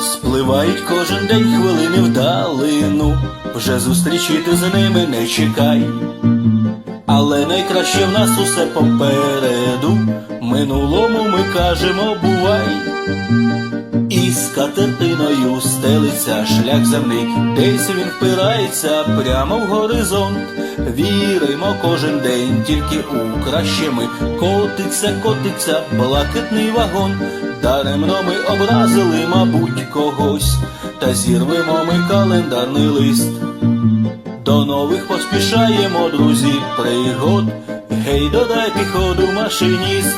Спливають кожен день хвилини вдалину, вже зустрічити з ними не чекай. Але найкраще в нас усе попереду, минулому ми кажемо бувай. І з катертиною стелиться шлях земний, десь він впирається прямо в горизонт. Віримо кожен день, тільки у краще ми котиться, котиться блакитний вагон. Даремно ми образили, мабуть, когось, та зірвемо ми календарний лист. До нових поспішаємо, друзі, пригод. Гей, додайте ходу машиніст.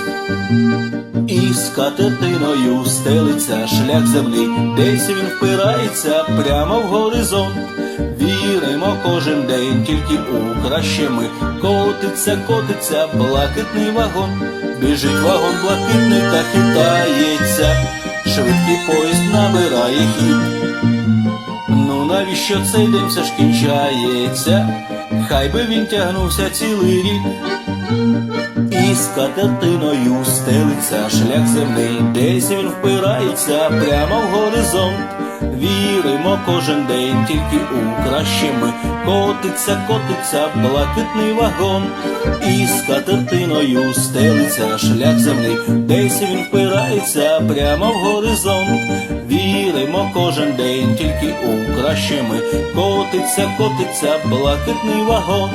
І з катертиною стелиться шлях земний, десь він впирається прямо в горизонт. Віримо кожен день, тільки у краще ми котиться, котиться блакитний вагон. Біжить вагон блакитний та хитається, швидкий поїзд набирає хід. Ну навіщо цей день все ж кінчається? Хай би він тягнувся цілий рік. І з катертиною стелиться шлях земний, десь він впирається прямо в горизонт. Віримо кожен день, тільки у краще котиться, котиться блакитний вагон. І з катертиною стелиться шлях земний, десь він впирається прямо в горизонт. Віримо кожен день, тільки у котиться, котиться блакитний вагон.